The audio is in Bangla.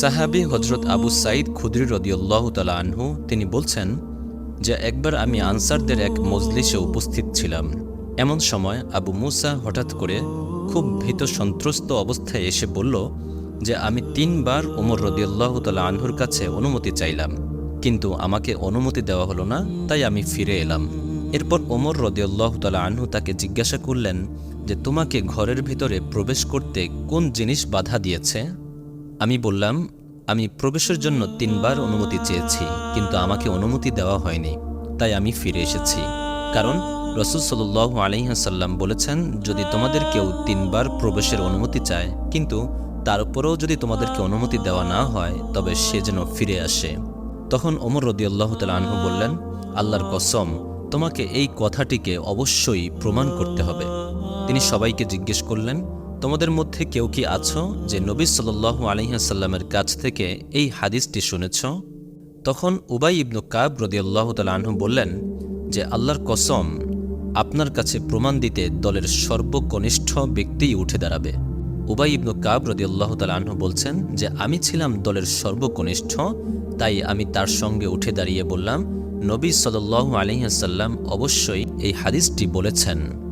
সাহাবি হজরত আবু সাইদ খুদ্রি রদিউল্লাহ তালা আনহু, তিনি বলছেন যে একবার আমি আনসারদের এক মজলিসে উপস্থিত ছিলাম। এমন সময় আবু মুসা হঠাৎ করে খুব ভীত সন্ত্রস্ত অবস্থায় এসে বলল যে আমি তিনবার ওমর রদিউল্লাহ তালা আনহুর কাছে অনুমতি চাইলাম, কিন্তু আমাকে অনুমতি দেওয়া হলো না, তাই আমি ফিরে এলাম। এরপর ওমর রদিউল্লাহ তালা আনহু তাকে জিজ্ঞাসা করলেন যে, তোমাকে ঘরের ভিতরে প্রবেশ করতে কোন জিনিস বাধা দিয়েছে? আমি বললাম, আমি প্রবেশের জন্য তিনবার অনুমতি চেয়েছি, কিন্তু আমাকে অনুমতি দেওয়া হয়নি, তাই আমি ফিরে এসেছি। কারণ রসুল সাল্লাহ আলহিহাসাল্লাম বলেছেন, যদি তোমাদের কেউ তিনবার প্রবেশের অনুমতি চায়, কিন্তু তার উপরেও যদি তোমাদেরকে অনুমতি দেওয়া না হয়, তবে সে যেন ফিরে আসে। তখন ওমর রদিয়াল্লাহ আনহু বললেন, আল্লাহর কসম, তোমাকে এই কথাটিকে অবশ্যই প্রমাণ করতে হবে। তিনি সবাইকে জিজ্ঞেস করলেন তোমাদের মধ্যে কেউ কি আছো যে নবী সাল্লাহ আলহিহাসাল্লামের কাছ থেকে এই হাদিসটি শুনেছ? তখন উবাই ইবনু কাব রদিয়াল্লাহ তাল আনহু বললেন যে, আল্লাহর কসম, আপনার কাছে প্রমাণ দিতে দলের সর্বকনিষ্ঠ ব্যক্তিই উঠে দাঁড়াবে। উবাই ইবনু কাব রদিয়াল্লাহ তাল আনহু বলছেন যে, আমি ছিলাম দলের সর্বকনিষ্ঠ, তাই আমি তার সঙ্গে উঠে দাঁড়িয়ে বললাম, নবী সাল্লাহ আলহিহাসাল্লাম অবশ্যই এই হাদিসটি বলেছেন।